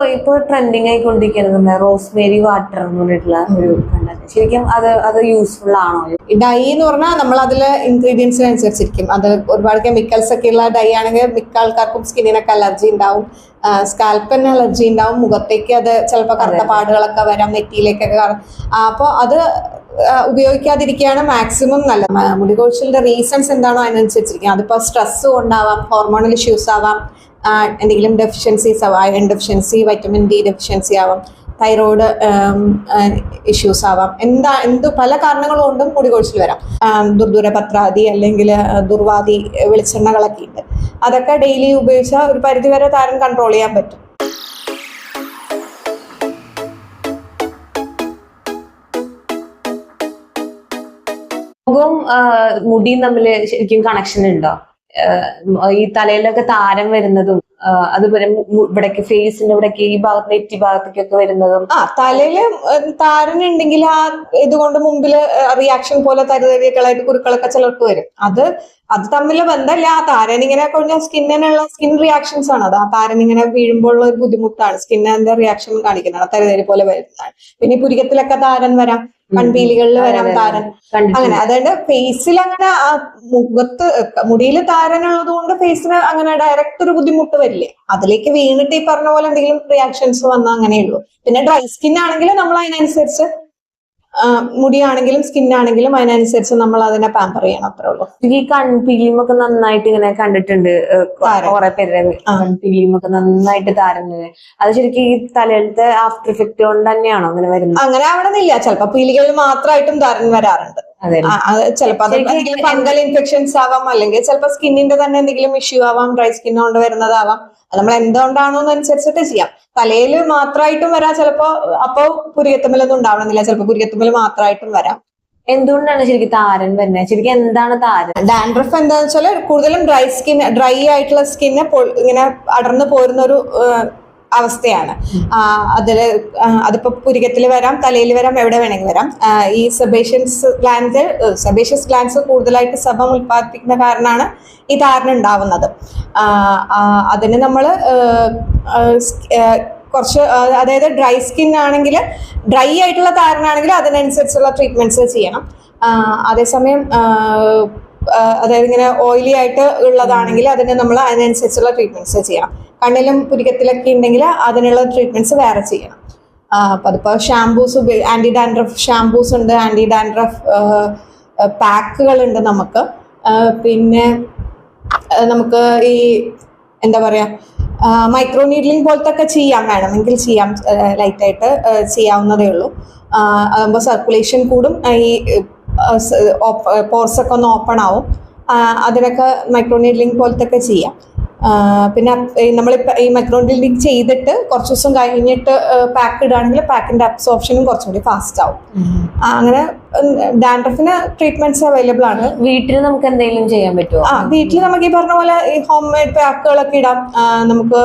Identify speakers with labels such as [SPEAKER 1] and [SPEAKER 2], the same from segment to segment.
[SPEAKER 1] ഇപ്പൊ trending ആയിക്കൊണ്ടിരിക്കുന്നത് Rosemary water എന്ന് പറഞ്ഞിട്ടുള്ള ഒരു കണ്ടന്റ് ശരിക്കും അത് അത് യൂസ്ഫുൾ ആണോ?
[SPEAKER 2] ഡൈ എന്ന് പറഞ്ഞാൽ നമ്മൾ അതിൽ ഇൻഗ്രീഡിയൻസിനനുസരിച്ചിരിക്കും അത് ഒരുപാട് കെമിക്കൽസ് ഒക്കെ ഉള്ള ഡൈ ആണെങ്കിൽ മിക്ക ആൾക്കാർക്കും സ്കിന്നിനൊക്കെ അലർജി ഉണ്ടാവും. സ്കാൽപ്പിന് അലർജി ഉണ്ടാവും. മുഖത്തേക്ക് അത് ചിലപ്പോൾ കറുത്ത പാടുകളൊക്കെ വരാം നെറ്റിയിലേക്കൊക്കെ അപ്പോൾ അത് ഉപയോഗിക്കാതിരിക്കുകയാണ് മാക്സിമം നല്ല മുടി കൊഴിച്ചിലിന്റെ റീസൺസ് എന്താണോ അതിനനുസരിച്ചിരിക്കും. അതിപ്പോൾ സ്ട്രെസ് കൊണ്ടാവാം ഹോർമോണൽ ഇഷ്യൂസ് ആവാം. എന്തെങ്കിലും ഡെഫിഷ്യൻസീസ് ആവാം iron deficiency vitamin D deficiency ആവാം തൈറോയ്ഡ് ഇഷ്യൂസ് ആവാം. എന്താ എന്ത് പല കാരണങ്ങൾ കൊണ്ടും മുടി കൊഴിച്ചിൽ വരാം. ദുർദൂര പത്രാതി അല്ലെങ്കിൽ ദുർവാദി വെളിച്ചെണ്ണകളൊക്കെ ഉണ്ട് അതൊക്കെ ഡെയിലി ഉപയോഗിച്ചാൽ ഒരു പരിധിവരെ താരം കൺട്രോൾ ചെയ്യാൻ പറ്റും.
[SPEAKER 1] മുഖവും മുടിയും തമ്മിൽ ശരിക്കും കണക്ഷൻ ഉണ്ടോ ഈ തലയിലൊക്കെ താരം വരുന്നതും അതുപോലെ ഇവിടേക്ക് ഫേസിന്റെ ഇവിടേക്ക് ഈ ഭാഗത്ത് നെറ്റി ഭാഗത്തേക്കൊക്കെ വരുന്നതും.
[SPEAKER 2] ആ തലയിൽ താരനുണ്ടെങ്കിൽ ആ ഇതുകൊണ്ട് മുമ്പിൽ റിയാക്ഷൻ പോലെ തരുതരികളായിട്ട് കുരുക്കളൊക്കെ ചിലർക്ക് വരും. അത് അത് തമ്മിൽ ബന്ധമല്ല. ആ താരൻ ഇങ്ങനെ കഴിഞ്ഞ സ്കിന്നിനുള്ള സ്കിൻ റിയാക്ഷൻസ് ആണ്. അത് ആ താരൻ ഇങ്ങനെ വീഴുമ്പോഴുള്ള ഒരു ബുദ്ധിമുട്ടാണ്. സ്കിന്നിന്റെ റിയാക്ഷൻ കാണിക്കുന്നതാണ് തരുതരി പോലെ വരുന്നതാണ്. പിന്നെ പുരികത്തിലൊക്കെ താരൻ വരാം. കൺപീലികളിൽ വരാം താരൻ. അങ്ങനെ അതായത് ഫേസിൽ അങ്ങനെ ആ മുഖത്ത് മുടിയിൽ താരനുള്ളത് കൊണ്ട് ഫേസിന് അങ്ങനെ ഡയറക്റ്റ് ഒരു ബുദ്ധിമുട്ട് വരില്ലേ. അതിലേക്ക് വീണിട്ട് ഈ പറഞ്ഞ പോലെ എന്തെങ്കിലും റിയാക്ഷൻസ് വന്നാൽ അങ്ങനെയുള്ളൂ. പിന്നെ ഡ്രൈ സ്കിൻ ആണെങ്കിൽ നമ്മൾ അതിനനുസരിച്ച് മുടിയാണെങ്കിലും സ്കിന്നാണെങ്കിലും അതിനനുസരിച്ച് നമ്മൾ അതിനെ പാമ്പർ ചെയ്യണം അത്രേ ഉള്ളൂ.
[SPEAKER 1] ഈ കൺപീലിയുമൊക്കെ നന്നായിട്ട് ഇങ്ങനെ കണ്ടിട്ടുണ്ട്. കുറെ പേര്
[SPEAKER 2] കൺപീലിയും
[SPEAKER 1] ഒക്കെ നന്നായിട്ട് താരം വരും. അത് ശരിക്കും ഈ തലയിലത്തെ ആഫ്റ്റർ ഇഫക്റ്റ് കൊണ്ട് തന്നെയാണോ അങ്ങനെ വരുന്നത്?
[SPEAKER 2] അങ്ങനെ അവിടെ നിന്നില്ല ചിലപ്പോ പീലികളിൽ മാത്രമായിട്ടും താരൻ വരാറുണ്ട്. ചിലപ്പോ എന്തെങ്കിലും ഫംഗൽ ഇൻഫെക്ഷൻസ് ആവാം അല്ലെങ്കിൽ ചിലപ്പോ സ്കിന്നിന്റെ തന്നെ എന്തെങ്കിലും ഇഷ്യൂ ആവാം ഡ്രൈ സ്കിൻ കൊണ്ട് വരുന്നതാവാം. അത് നമ്മൾ എന്തുകൊണ്ടാണോ അനുസരിച്ചിട്ട് ചെയ്യാം. തലയിൽ മാത്രമായിട്ടും വരാം ചിലപ്പോ അപ്പൊ പുരികത്തുമ്മലൊന്നും ഉണ്ടാവണമെന്നില്ല ചിലപ്പോ പുരികത്തുമ്മൽ മാത്രമായിട്ടും വരാം.
[SPEAKER 1] എന്തുകൊണ്ടാണ് ശരിക്കും താരൻ വരുന്നത്? ശരിക്കും എന്താണ് താരൻ?
[SPEAKER 2] ഡാൻഡ്രഫ് എന്താണെന്ന് വെച്ചാൽ കൂടുതലും ഡ്രൈ സ്കിൻ ഡ്രൈ ആയിട്ടുള്ള സ്കിന്നെ ഇങ്ങനെ അടർന്നു പോരുന്ന ഒരു അവസ്ഥയാണ്. അതിൽ അതിപ്പോൾ അതിപ്പോ പുരികത്തിൽ വരാം തലയിൽ വരാം എവിടെ വേണമെങ്കിൽ വരാം. ഈ സെബേഷ്യൻസ് ഗ്ലാൻസ് സെബേഷ്യസ് ഗ്ലാൻസ് കൂടുതലായിട്ട് സബം ഉൽപ്പാദിപ്പിക്കുന്ന കാരണമാണ് ഈ ധാരണ ഉണ്ടാവുന്നത്. അതിന് നമ്മൾ കുറച്ച് അതായത് ഡ്രൈ സ്കിൻ ആണെങ്കിൽ ഡ്രൈ ആയിട്ടുള്ള താരനാണെങ്കിൽ അതിനനുസരിച്ചുള്ള ട്രീറ്റ്മെന്റ്സ് ചെയ്യണം. അതേസമയം അതായത് ഇങ്ങനെ ഓയിലി ആയിട്ട് ഉള്ളതാണെങ്കിൽ അതിന് നമ്മൾ അതിനനുസരിച്ചുള്ള ട്രീറ്റ്മെന്റ്സ് ചെയ്യണം കണ്ണിലും പുരികത്തിലൊക്കെ ഉണ്ടെങ്കിൽ അതിനുള്ള ട്രീറ്റ്മെന്റ്സ് വേറെ ചെയ്യണം അപ്പൊ അതിപ്പോ ഷാംപൂസ് ആന്റി ഡാൻഡ്രഫ് ഷാംപൂസ് ഉണ്ട് ആന്റി ഡാൻഡ്രഫ് പാക്കുകൾ ഉണ്ട് നമുക്ക്. പിന്നെ നമുക്ക് ഈ എന്താ പറയാ മൈക്രോ നീഡ്ലിംഗ് പോലത്തെ ഒക്കെ ചെയ്യാം വേണമെങ്കിൽ ചെയ്യാം ലൈറ്റായിട്ട് ചെയ്യാവുന്നതേ ഉള്ളൂ. അതാകുമ്പോൾ സർക്കുലേഷൻ കൂടും ഈ പോർസ് ഒക്കെ ഒന്ന് ഓപ്പൺ ആവും. അതിനൊക്കെ മൈക്രോ നീഡ്ലിംഗ് പോലത്തെ ഒക്കെ ചെയ്യാം. പിന്നെ നമ്മളിപ്പോൾ ഈ മൈക്രോൺ നീഡ്ലിംഗ് ചെയ്തിട്ട് കുറച്ച് ദിവസം കഴിഞ്ഞിട്ട് പാക്ക് ഇടുകയാണെങ്കിൽ പാക്കിന്റെ അബ്സോർപ്ഷനും കുറച്ചും കൂടി ഫാസ്റ്റ് ആവും. അങ്ങനെ ഡാൻഡ്രഫിന് ട്രീറ്റ്മെന്റ്സ് അവൈലബിൾ ആണ്.
[SPEAKER 1] വീട്ടിൽ നമുക്ക് എന്തെങ്കിലും ചെയ്യാൻ പറ്റുമോ
[SPEAKER 2] ആ വീട്ടിൽ നമുക്ക് ഈ പറഞ്ഞ പോലെ ഈ ഹോം മെയ്ഡ് പാക്കുകളൊക്കെ ഇടാം. നമുക്ക്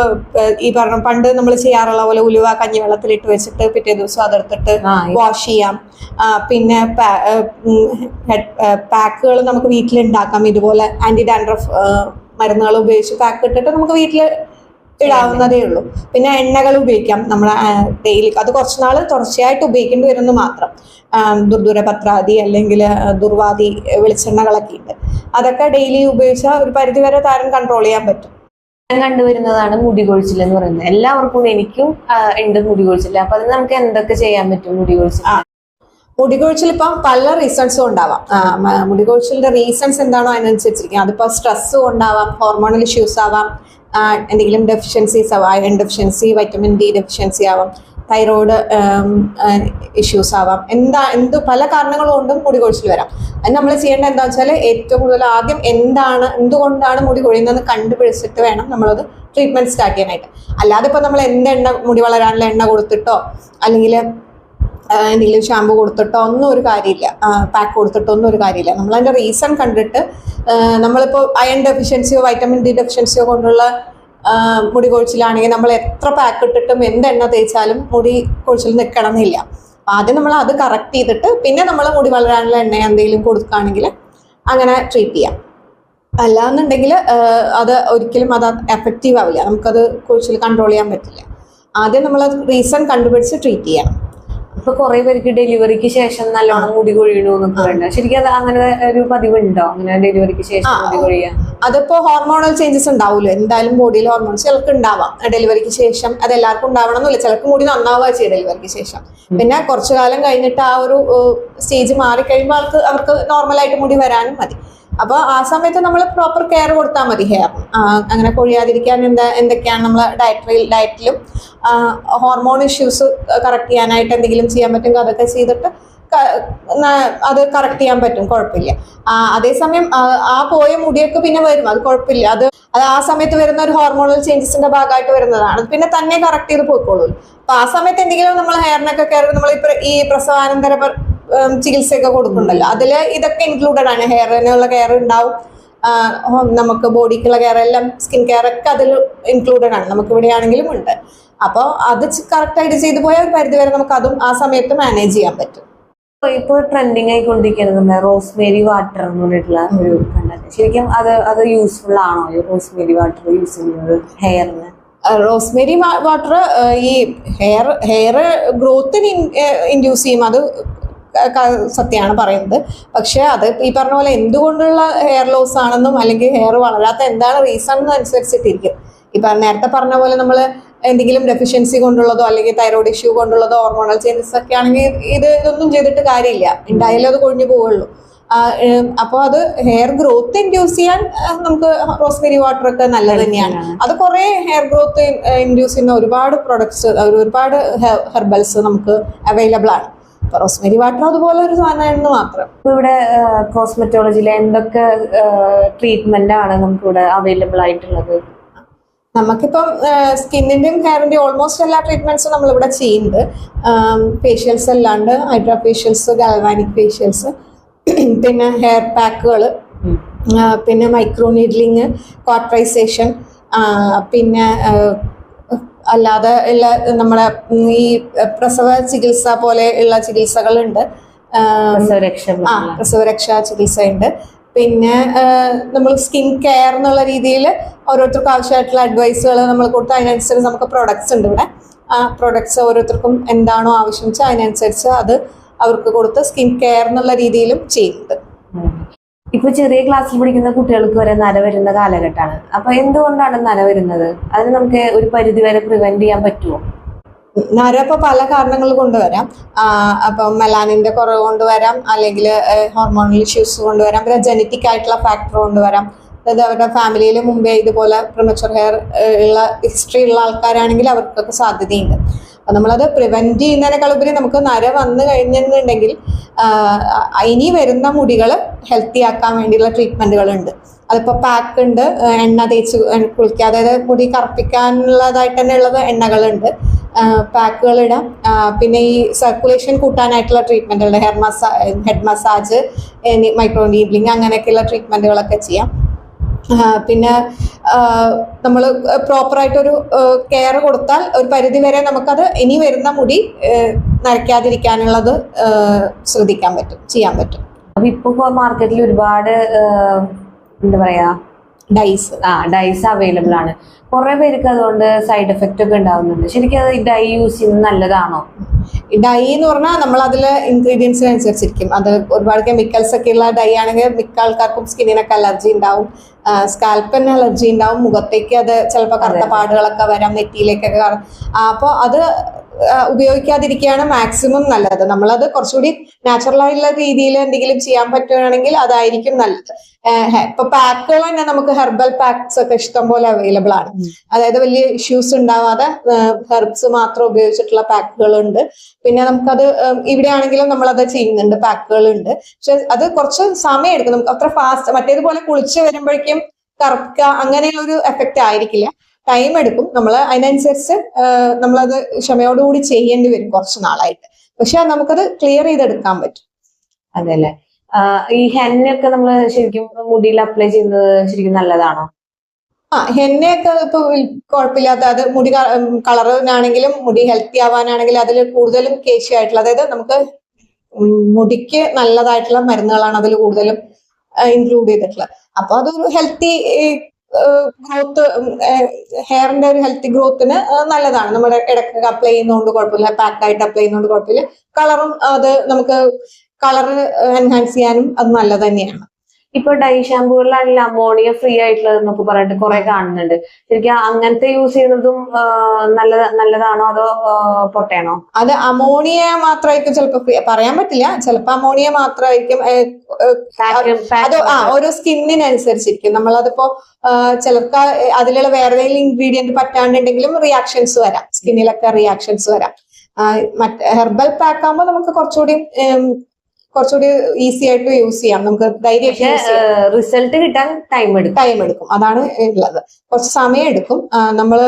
[SPEAKER 2] ഈ പറഞ്ഞ പണ്ട് നമ്മൾ ചെയ്യാറുള്ള പോലെ ഉലുവ കഞ്ഞിവെള്ളത്തിലിട്ട് വെച്ചിട്ട് പിറ്റേ ദിവസം അതെടുത്തിട്ട് വാഷ് ചെയ്യാം. പിന്നെ പാക്കുകൾ നമുക്ക് വീട്ടിൽ ഉണ്ടാക്കാം. ഇതുപോലെ ആന്റി ഡാൻഡ്രഫ് മരുന്നുകൾ ഉപയോഗിച്ച് പാക്ക് ഇട്ടിട്ട് നമുക്ക് വീട്ടിൽ ഇടാവുന്നതേ ഉള്ളൂ. പിന്നെ എണ്ണകൾ ഉപയോഗിക്കാം. നമ്മൾ ഡെയിലി അത് കുറച്ച് നാൾ തുടർച്ചയായിട്ട് ഉപയോഗിക്കേണ്ടി വരുന്നു മാത്രം. ദുർദൂര പത്രാതി അല്ലെങ്കിൽ ദുർവാദി വെളിച്ചെണ്ണകളൊക്കെ ഉണ്ട് അതൊക്കെ ഡെയിലി ഉപയോഗിച്ചാൽ ഒരു പരിധിവരെ താരം കൺട്രോൾ ചെയ്യാൻ പറ്റും.
[SPEAKER 1] ഞാൻ കണ്ടുവരുന്നതാണ് മുടി കൊഴിച്ചിൽ എന്ന് പറയുന്നത്. എല്ലാവർക്കും എനിക്കും ഉണ്ട് മുടി കൊഴിച്ചില്ല അപ്പൊ അതിന് നമുക്ക് എന്തൊക്കെ ചെയ്യാൻ പറ്റും മുടി കൊഴിച്ചിൽ
[SPEAKER 2] ആ. മുടി കൊഴിച്ചിൽ ഇപ്പം പല റീസൺസും ഉണ്ടാവാം മുടികൊഴിച്ചിലിന്റെ മുടി കൊഴിച്ചിലിന്റെ റീസൺസ് എന്താണോ അതിനനുസരിച്ചിരിക്കും. അതിപ്പോ സ്ട്രെസ് ഉണ്ടാവാം ഹോർമോണൽ ഇഷ്യൂസ് ആവാം എന്തെങ്കിലും ഡെഫിഷ്യൻസീസ് ആവാം iron deficiency vitamin D deficiency ആവാം തൈറോയ്ഡ് ഇഷ്യൂസ് ആവാം. എന്താ എന്ത് പല കാരണങ്ങൾ കൊണ്ടും മുടി കൊഴിച്ചിൽ വരാം. അത് നമ്മൾ ചെയ്യേണ്ടത് എന്താ വെച്ചാൽ ഏറ്റവും കൂടുതൽ ആദ്യം എന്താണ് എന്തുകൊണ്ടാണ് മുടി കൊഴിയുന്നതെന്ന് കണ്ടുപിടിച്ചിട്ട് വേണം നമ്മളത് ട്രീറ്റ്മെന്റ് സ്റ്റാർട്ട് ചെയ്യാനായിട്ട്. അല്ലാതെ ഇപ്പം നമ്മൾ എന്ത് എണ്ണ മുടി വളരാനുള്ള എണ്ണ കൊടുത്തിട്ടോ അല്ലെങ്കിൽ എന്തെങ്കിലും ഷാമ്പു കൊടുത്തിട്ടോ ഒന്നും ഒരു കാര്യമില്ല. പാക്ക് കൊടുത്തിട്ടോ ഒന്നും ഒരു കാര്യമില്ല. നമ്മൾ അതിന്റെ റീസൺ കണ്ടിട്ട് നമ്മളിപ്പോൾ അയൺ ഡെഫിഷ്യൻസിയോ വൈറ്റമിൻ ഡി ഡെഫിഷ്യൻസിയോ കൊണ്ടുള്ള മുടി കൊഴിച്ചിലാണെങ്കിൽ നമ്മൾ എത്ര പാക്ക് ഇട്ടിട്ടും എന്ത് എണ്ണ തേച്ചാലും മുടി കൊഴിച്ചിൽ നിൽക്കണം എന്നില്ല അപ്പോൾ ആദ്യം നമ്മൾ അത് കറക്റ്റ് ചെയ്തിട്ട് പിന്നെ നമ്മൾ മുടി വളരാനുള്ള എണ്ണ എന്തെങ്കിലും കൊടുക്കുകയാണെങ്കിൽ അങ്ങനെ ട്രീറ്റ് ചെയ്യാം. അല്ലാന്നുണ്ടെങ്കിൽ അത് ഒരിക്കലും അത് എഫക്റ്റീവ് ആവില്ല. നമുക്കത് കൊഴിച്ചിൽ കൺട്രോൾ ചെയ്യാൻ പറ്റില്ല. ആദ്യം നമ്മൾ റീസൺ കണ്ടുപിടിച്ച് ട്രീറ്റ് ചെയ്യണം.
[SPEAKER 1] ഇപ്പൊ കുറെ പേർക്ക് ഡെലിവറിക്ക് ശേഷം നല്ലോണം മുടി കൊഴിയണു എന്നൊക്കെ ശരിക്കും അത് അങ്ങനെ ഒരു പതിവുണ്ടോ? അങ്ങനെ ഡെലിവറിക്ക് ശേഷം മുടി കൊഴിയാ
[SPEAKER 2] അതിപ്പോ ഹോർമോണൽ ചേഞ്ചസ് ഉണ്ടാവുമല്ലോ എന്തായാലും ബോഡിയിൽ ഹോർമോൺസ് ചിലർക്ക് ഉണ്ടാവാം. ഡെലിവറിക്ക് ശേഷം അത് എല്ലാവർക്കും ഉണ്ടാവണം എന്നില്ല ചിലർക്ക് മുടി നന്നാവുക ചെയ്യും ഡെലിവറിക്ക് ശേഷം. പിന്നെ കുറച്ചു കാലം കഴിഞ്ഞിട്ട് ആ ഒരു സ്റ്റേജ് മാറി കഴിയുമ്പോൾ ആൾക്ക് അവർക്ക് നോർമലായിട്ട് മുടി വരാനും മതി. അപ്പോൾ ആ സമയത്ത് നമ്മൾ പ്രോപ്പർ കെയർ കൊടുത്താൽ മതി ഹെയർ. അങ്ങനെ കൊഴിയാതിരിക്കാൻ എന്താ എന്തൊക്കെയാണ് നമ്മൾ ഡയറ്ററി ഡയറ്റിലും ഹോർമോൺ ഇഷ്യൂസ് കറക്റ്റ് ചെയ്യാനായിട്ട് എന്തെങ്കിലും ചെയ്യാൻ പറ്റുമെങ്കിൽ അതൊക്കെ ചെയ്തിട്ട് അത് കറക്റ്റ് ചെയ്യാൻ പറ്റും കുഴപ്പമില്ല. അതേസമയം ആ, പോയ മുടിയൊക്കെ പിന്നെ വരും അത് കുഴപ്പമില്ല. അത് അത് ആ സമയത്ത് വരുന്ന ഒരു ഹോർമോണൽ ചേഞ്ചസിന്റെ ഭാഗമായിട്ട് വരുന്നതാണ്. പിന്നെ തന്നെ കറക്റ്റ് ചെയ്ത് പോയിക്കോളൂ അപ്പൊ ആ സമയത്ത് എന്തെങ്കിലും നമ്മൾ ഹെയറിനൊക്കെ കയറി നമ്മൾ ഈ പ്രസവാനന്തര ചികിത്സയൊക്കെ കൊടുക്കുന്നുണ്ടല്ലോ. അതിൽ ഇതൊക്കെ ഇൻക്ലൂഡഡ് ആണ്. ഹെയറിനുള്ള കെയർ ഉണ്ടാവും. നമുക്ക് ബോഡിക്കുള്ള കെയർ എല്ലാം സ്കിൻ കെയർ ഒക്കെ അതിൽ ഇൻക്ലൂഡഡ് ആണ്. നമുക്ക് ഇവിടെ ആണെങ്കിലും ഉണ്ട്. അപ്പോൾ അത് കറക്റ്റായിട്ട് ചെയ്തു പോയാൽ ഒരു പരിധി വരെ നമുക്ക് അതും ആ സമയത്ത് മാനേജ് ചെയ്യാൻ പറ്റും.
[SPEAKER 1] ഇപ്പോൾ ട്രെൻഡിങ് ആയിക്കൊണ്ടിരിക്കുന്നത് നമ്മുടെ റോസ്മേരി വാട്ടർ എന്ന് പറഞ്ഞിട്ടുള്ള ഒരു കണ്ടന്റ്. ശരിക്കും അത് അത് യൂസ്ഫുൾ ആണോ? ഈ റോസ്മേരി വാട്ടർ യൂസ് ചെയ്യുന്നത് ഹെയറിന്
[SPEAKER 2] റോസ്മേരി വാട്ടർ ഈ ഹെയർ ഹെയർ ഗ്രോത്തിന് ഇൻഡ്യൂസ് ചെയ്യും. അത് സത്യമാണ് പറയുന്നത്. പക്ഷെ അത് ഈ പറഞ്ഞ പോലെ എന്തുകൊണ്ടുള്ള ഹെയർ ലോസ് ആണെന്നും അല്ലെങ്കിൽ ഹെയർ വളരാത്ത എന്താണ് റീസൺ അനുസരിച്ചിട്ടിരിക്കും. ഇപ്പം നേരത്തെ പറഞ്ഞ പോലെ നമ്മൾ എന്തെങ്കിലും ഡെഫിഷ്യൻസി കൊണ്ടുള്ളതോ അല്ലെങ്കിൽ തൈറോയ്ഡ് ഇഷ്യൂ കൊണ്ടുള്ളതോ ഹോർമോണൽ ചേഞ്ചസ് ഒക്കെ ആണെങ്കിൽ ഇത് ഇതൊന്നും ചെയ്തിട്ട് കാര്യമില്ല. ഉണ്ടായാലും അത് കൊഴിഞ്ഞു പോവുള്ളൂ അപ്പോൾ അത് ഹെയർ ഗ്രോത്ത് ഇൻഡ്യൂസ് ചെയ്യാൻ നമുക്ക് റോസ്മെരി വാട്ടർ ഒക്കെ നല്ലത് തന്നെയാണ്. അത് കുറേ ഹെയർ ഗ്രോത്ത് ഇൻഡ്യൂസ് ചെയ്യുന്ന ഒരുപാട് പ്രൊഡക്ട്സ് ഒരുപാട് ഹെർബൽസ് നമുക്ക് അവൈലബിൾ ആണ്. റോസ്മേരി വാട്ടർ അതുപോലെ ഒരു സാധനമായിരുന്നു മാത്രം
[SPEAKER 1] ഇവിടെ കോസ്മെറ്റോളജിയിൽ എന്തൊക്കെ ട്രീറ്റ്മെന്റ് ആണ് നമുക്ക് ഇവിടെ അവൈലബിൾ ആയിട്ടുള്ളത്
[SPEAKER 2] നമുക്കിപ്പം സ്കിന്നിന്റെയും ഹെയറിന്റെയും ഓൾമോസ്റ്റ് എല്ലാ ട്രീറ്റ്മെന്റ്സും നമ്മളിവിടെ ചെയ്യുന്നുണ്ട് ഫേഷ്യൽസ് അല്ലാണ്ട് ഹൈഡ്രാ ഫേഷ്യൽസ് ഗാൽവാനിക് ഫേഷ്യൽസ് പിന്നെ ഹെയർ പാക്കുകൾ. പിന്നെ മൈക്രോ നീഡ്ലിങ് കോട്ടറൈസേഷൻ പിന്നെ അല്ലാതെ ഉള്ള നമ്മുടെ ഈ പ്രസവ ചികിത്സ പോലെ ഉള്ള ചികിത്സകളുണ്ട്. ആ,
[SPEAKER 1] പ്രസവരക്ഷ
[SPEAKER 2] ചികിത്സയുണ്ട്. പിന്നെ നമ്മൾ സ്കിൻ കെയർ എന്നുള്ള രീതിയിൽ ഓരോരുത്തർക്കും ആവശ്യമായിട്ടുള്ള അഡ്വൈസുകൾ നമ്മൾ കൊടുത്ത് അതിനനുസരിച്ച് നമുക്ക് പ്രൊഡക്ട്സ് ഉണ്ട് ഇവിടെ. ആ പ്രൊഡക്ട്സ് ഓരോരുത്തർക്കും എന്താണോ ആവശ്യം വെച്ചാൽ അതിനനുസരിച്ച് അത് അവർക്ക് കൊടുത്ത് സ്കിൻ കെയർ എന്നുള്ള രീതിയിലും ചെയ്യുന്നുണ്ട്.
[SPEAKER 1] ഇപ്പൊ ചെറിയ ക്ലാസ്സിൽ പഠിക്കുന്ന കുട്ടികൾക്ക് വരെ നര വരുന്ന കാലഘട്ടമാണ്. അപ്പൊ എന്തുകൊണ്ടാണ് നര വരുന്നത്? അതിന് നമുക്ക് ഒരു പരിധി വരെ പ്രിവെന്റ് ചെയ്യാൻ പറ്റുമോ
[SPEAKER 2] നര ഇപ്പൊ പല കാരണങ്ങൾ കൊണ്ടുവരാം. അപ്പൊ മെലാനിന്റെ കുറവ് കൊണ്ടുവരാം. അല്ലെങ്കിൽ ഹോർമോണൽ ഇഷ്യൂസ് കൊണ്ടുവരാം. പിന്നെ ജനറ്റിക് ആയിട്ടുള്ള ഫാക്ടർ കൊണ്ടുവരാം. അതായത് അവരുടെ ഫാമിലിയിൽ മുമ്പേ ഇതുപോലെ പ്രിമച്ചർ ഹെയർ ഉള്ള ഹിസ്റ്ററി ഉള്ള ആൾക്കാരാണെങ്കിൽ അവർക്കൊക്കെ സാധ്യതയുണ്ട്. അപ്പം നമ്മളത് പ്രിവെന്റ് ചെയ്യുന്നതിനേക്കാൾ ഉപരി നമുക്ക് നര വന്നു കഴിഞ്ഞെന്നുണ്ടെങ്കിൽ ഇനി വരുന്ന മുടികൾ ഹെൽത്തി ആക്കാൻ വേണ്ടിയുള്ള ട്രീറ്റ്മെന്റുകളുണ്ട് അതിപ്പോൾ പാക്ക് ഉണ്ട് എണ്ണ തേച്ച് കുളിക്കുക. അതായത് മുടി കറുപ്പിക്കാനുള്ളതായിട്ട് തന്നെ ഉള്ളത് എണ്ണകളുണ്ട്. പാക്കുകൾ ഇടാം. പിന്നെ ഈ സർക്കുലേഷൻ കൂട്ടാനായിട്ടുള്ള ട്രീറ്റ്മെന്റുകൾ hair മസാ head massage micro needling അങ്ങനെയൊക്കെയുള്ള ട്രീറ്റ്മെന്റുകളൊക്കെ ചെയ്യാം. പിന്നെ നമ്മൾ പ്രോപ്പറായിട്ടൊരു കെയർ കൊടുത്താൽ ഒരു പരിധി വരെ നമുക്കത് ഇനി വരുന്ന മുടി നരയ്ക്കാതിരിക്കാനുള്ളത് ശ്രദ്ധിക്കാൻ പറ്റും ചെയ്യാൻ പറ്റും.
[SPEAKER 1] അപ്പൊ ഇപ്പൊ മാർക്കറ്റിൽ ഒരുപാട് എന്താ പറയാ?
[SPEAKER 2] ഡൈസ്
[SPEAKER 1] ആ ഡൈസ് അവൈലബിൾ ആണ്. കുറെ പേർക്ക് അതുകൊണ്ട് സൈഡ് എഫക്റ്റ് ഒക്കെ ഉണ്ടാവുന്നുണ്ട്. ശരിക്കും അത് ഡൈ യൂസ് ചെയ്യുന്നത് നല്ലതാണോ?
[SPEAKER 2] ഡൈ എന്ന് പറഞ്ഞാൽ നമ്മൾ അതിൽ ഇൻഗ്രീഡിയൻസിനനുസരിച്ചിരിക്കും അത് ഒരുപാട് കെമിക്കൽസ് ഒക്കെ ഉള്ള ഡൈ ആണെങ്കിൽ മിക്ക ആൾക്കാർക്കും സ്കിന്നിനൊക്കെ അലർജി ഉണ്ടാവും. സ്കാൽപ്പിന് അലർജി ഉണ്ടാവും. മുഖത്തേക്ക് അത് ചിലപ്പോൾ കറുത്ത പാടുകളൊക്കെ വരാം നെറ്റിയിലേക്കൊക്കെ അപ്പോൾ അത് ഉപയോഗിക്കാതിരിക്കുകയാണ് മാക്സിമം നല്ലത്. നമ്മളത് കുറച്ചുകൂടി നാച്ചുറൽ ആയിട്ടുള്ള രീതിയിൽ എന്തെങ്കിലും ചെയ്യാൻ പറ്റുകയാണെങ്കിൽ അതായിരിക്കും നല്ലത്. ഇപ്പൊ പാക്കുകൾ തന്നെ നമുക്ക് ഹെർബൽ പാക്സ് ഒക്കെ ഇഷ്ടം പോലെ അവൈലബിൾ ആണ്. അതായത് വലിയ ഇഷ്യൂസ് ഉണ്ടാവാതെ ഹെർബ്സ് മാത്രം ഉപയോഗിച്ചിട്ടുള്ള പാക്കുകളുണ്ട് പിന്നെ നമുക്കത് ഇവിടെയാണെങ്കിലും ഇവിടെ ആണെങ്കിലും നമ്മളത് ചെയ്യുന്നുണ്ട് പാക്കുകൾ ഉണ്ട്. പക്ഷെ അത് കുറച്ച് സമയം എടുക്കും. നമുക്ക് അത്ര ഫാസ്റ്റ് മറ്റേതുപോലെ കുളിച്ച് വരുമ്പോഴേക്കും കറുക്ക അങ്ങനെയുള്ള ഒരു എഫക്റ്റ് ആയിരിക്കില്ല. ടൈം എടുക്കും. നമ്മൾ അതിനനുസരിച്ച് നമ്മളത് ക്ഷമയോടുകൂടി ചെയ്യേണ്ടി വരും കുറച്ച് നാളായിട്ട്. പക്ഷെ നമുക്കത് ക്ലിയർ ചെയ്തെടുക്കാൻ പറ്റും.
[SPEAKER 1] അതെല്ലേ ഈ ഹെന്നൊക്കെ നമ്മൾ ശരിക്കും മുടിയിൽ അപ്ലൈ ചെയ്യുന്നത് ശരിക്കും നല്ലതാണോ?
[SPEAKER 2] ആ ഹെന്നയൊക്കെ ഇപ്പൊ കുഴപ്പമില്ലാത്ത അത് മുടി കളറിനാണെങ്കിലും മുടി ഹെൽത്തി ആവാനാണെങ്കിലും അതിൽ കൂടുതലും കേശി ആയിട്ടുള്ള അതായത് നമുക്ക് മുടിക്ക് നല്ലതായിട്ടുള്ള മരുന്നുകളാണ് അതിൽ കൂടുതലും ഇൻക്ലൂഡ് ചെയ്തിട്ടുള്ളത്. അപ്പൊ അതൊരു ഹെൽത്തി ഗ്രോത്ത് ഹെയറിന്റെ ഒരു ഹെൽത്തി ഗ്രോത്തിന് നല്ലതാണ്. നമ്മുടെ ഇടയ്ക്ക് അപ്ലൈ ചെയ്യുന്നതുകൊണ്ട് കുഴപ്പമില്ല. പാക്കായിട്ട് അപ്ലൈ ചെയ്യുന്നതുകൊണ്ട് കുഴപ്പമില്ല. കളറും അത് നമുക്ക് കളർ എൻഹാൻസ് ചെയ്യാനും അത് നല്ലത് തന്നെയാണ്.
[SPEAKER 1] ഇപ്പൊ ഡൈ ഷാമ്പുകളിലാണെങ്കിൽ അമോണിയ ഫ്രീ ആയിട്ടുള്ളത് എന്നൊക്കെ പറഞ്ഞിട്ട് കുറെ കാണുന്നുണ്ട്. ശരിക്കും അങ്ങനത്തെ യൂസ് ചെയ്യുന്നതും നല്ല നല്ലതാണോ അതോ പൊട്ടയാണോ?
[SPEAKER 2] അത് അമോണിയ മാത്രമായിരിക്കും ചിലപ്പോ പറയാൻ പറ്റില്ല. ചിലപ്പോ അമോണിയ മാത്രമായിരിക്കും അതോ ആ ഓരോ സ്കിന്നിനനുസരിച്ചിരിക്കും. നമ്മളതിപ്പോ ചിലർക്ക് അതിലുള്ള വേറെ ഏതെങ്കിലും ഇൻഗ്രീഡിയന്റ് പറ്റാണ്ടുണ്ടെങ്കിലും റിയാക്ഷൻസ് വരാം. സ്കിന്നിലൊക്കെ റിയാക്ഷൻസ് വരാം. മറ്റ് ഹെർബൽ പാക്ക് ആകുമ്പോൾ നമുക്ക് കുറച്ചുകൂടി കുറച്ചുകൂടി ഈസി ആയിട്ട് യൂസ് ചെയ്യാം. നമുക്ക് ധൈര്യമായിട്ട്
[SPEAKER 1] റിസൾട്ട് കിട്ടാൻ ടൈം എടുക്കും.
[SPEAKER 2] ടൈം എടുക്കും. അതാണ് ഉള്ളത്. കുറച്ച് സമയം എടുക്കും. നമ്മൾ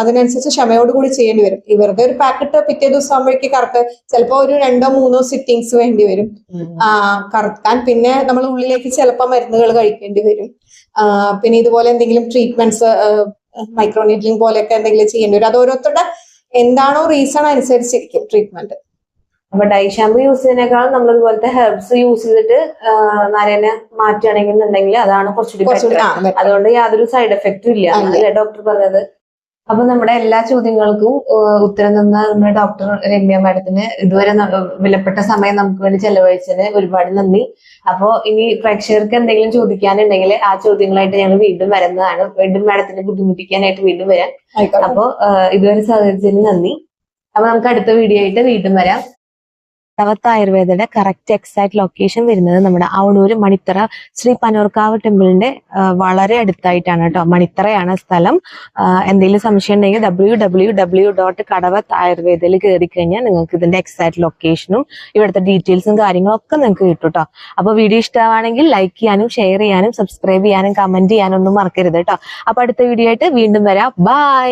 [SPEAKER 2] അതിനനുസരിച്ച് ക്ഷമയോട് കൂടി ചെയ്യേണ്ടി വരും. ഇവരുടെ ഒരു പാക്കറ്റ് പിറ്റേ ദിവസം ആകുമ്പോഴേക്ക് കറക്റ്റ് ചിലപ്പോൾ ഒരു രണ്ടോ മൂന്നോ സിറ്റിങ്സ് വേണ്ടി വരും. കറുക്കാൻ പിന്നെ നമ്മൾ ഉള്ളിലേക്ക് ചിലപ്പോൾ മരുന്നുകൾ കഴിക്കേണ്ടി വരും. പിന്നെ ഇതുപോലെ എന്തെങ്കിലും ട്രീറ്റ്മെന്റ്സ് മൈക്രോനീഡ്ലിംഗ് പോലെയൊക്കെ എന്തെങ്കിലും ചെയ്യേണ്ടി വരും. അത് ഓരോരുത്തരുടെ എന്താണോ റീസൺ അനുസരിച്ചിരിക്കും ട്രീറ്റ്മെന്റ്
[SPEAKER 1] അപ്പൊ ഡൈ ഷാമ്പു യൂസ് ചെയ്യുന്നതിനേക്കാളും നമ്മൾ ഇതുപോലത്തെ ഹെർബ്സ് യൂസ് ചെയ്തിട്ട് നരേനെ മാറ്റുകയാണെങ്കിൽ എന്നുണ്ടെങ്കിൽ അതാണ് കുറച്ചുകൂടി. അതുകൊണ്ട് യാതൊരു സൈഡ് എഫക്റ്റും ഇല്ല. അല്ലേ ഡോക്ടർ പറഞ്ഞത്. അപ്പൊ നമ്മുടെ എല്ലാ ചോദ്യങ്ങൾക്കും ഉത്തരം തന്ന നമ്മുടെ ഡോക്ടർ രമ്യ മാഡത്തിന് ഇതുവരെ വിലപ്പെട്ട സമയം നമുക്ക് വേണ്ടി ചെലവഴിച്ചതിന് ഒരുപാട് നന്ദി. അപ്പോ ഇനി പ്രേക്ഷകർക്ക് എന്തെങ്കിലും ചോദിക്കാനുണ്ടെങ്കിൽ ആ ചോദ്യങ്ങളായിട്ട് ഞങ്ങൾ വീണ്ടും വരുന്നതാണ്. വീണ്ടും മാഡത്തിനെ ബുദ്ധിമുട്ടിക്കാനായിട്ട് വീണ്ടും വരാം. അപ്പോ ഇതുവരെ സഹകരിച്ചതിന് നന്ദി. അപ്പൊ നമുക്ക് അടുത്ത വീഡിയോ ആയിട്ട് വീണ്ടും വരാം. തവത്ത് ആയുർവേദയുടെ കറക്റ്റ് എക്സാക്ട് ലൊക്കേഷൻ വരുന്നത് നമ്മുടെ അവണൂര് മണിത്തറ ശ്രീ പനോർക്കാവ് ടെമ്പിളിന്റെ വളരെ അടുത്തായിട്ടാണ് കേട്ടോ. മണിത്തറയാണ് സ്ഥലം. എന്തെങ്കിലും സംശയം ഉണ്ടെങ്കിൽ ഡബ്ല്യൂ ഡബ്ല്യൂ ഡബ്ല്യൂ ഡോട്ട് കടവത്ത് ആയുർവേദയിൽ കയറി കഴിഞ്ഞാൽ നിങ്ങൾക്ക് ഇതിന്റെ എക്സാക്ട് ലൊക്കേഷനും ഇവിടുത്തെ ഡീറ്റെയിൽസും കാര്യങ്ങളും ഒക്കെ നിങ്ങൾക്ക് കിട്ടും കേട്ടോ. അപ്പൊ വീഡിയോ ഇഷ്ടമാണെങ്കിൽ ലൈക്ക് ചെയ്യാനും ഷെയർ ചെയ്യാനും സബ്സ്ക്രൈബ് ചെയ്യാനും കമന്റ് ചെയ്യാനും ഒന്നും മറക്കരുത് കേട്ടോ. അപ്പൊ അടുത്ത വീഡിയോ ആയിട്ട് വീണ്ടും വരാം. ബൈ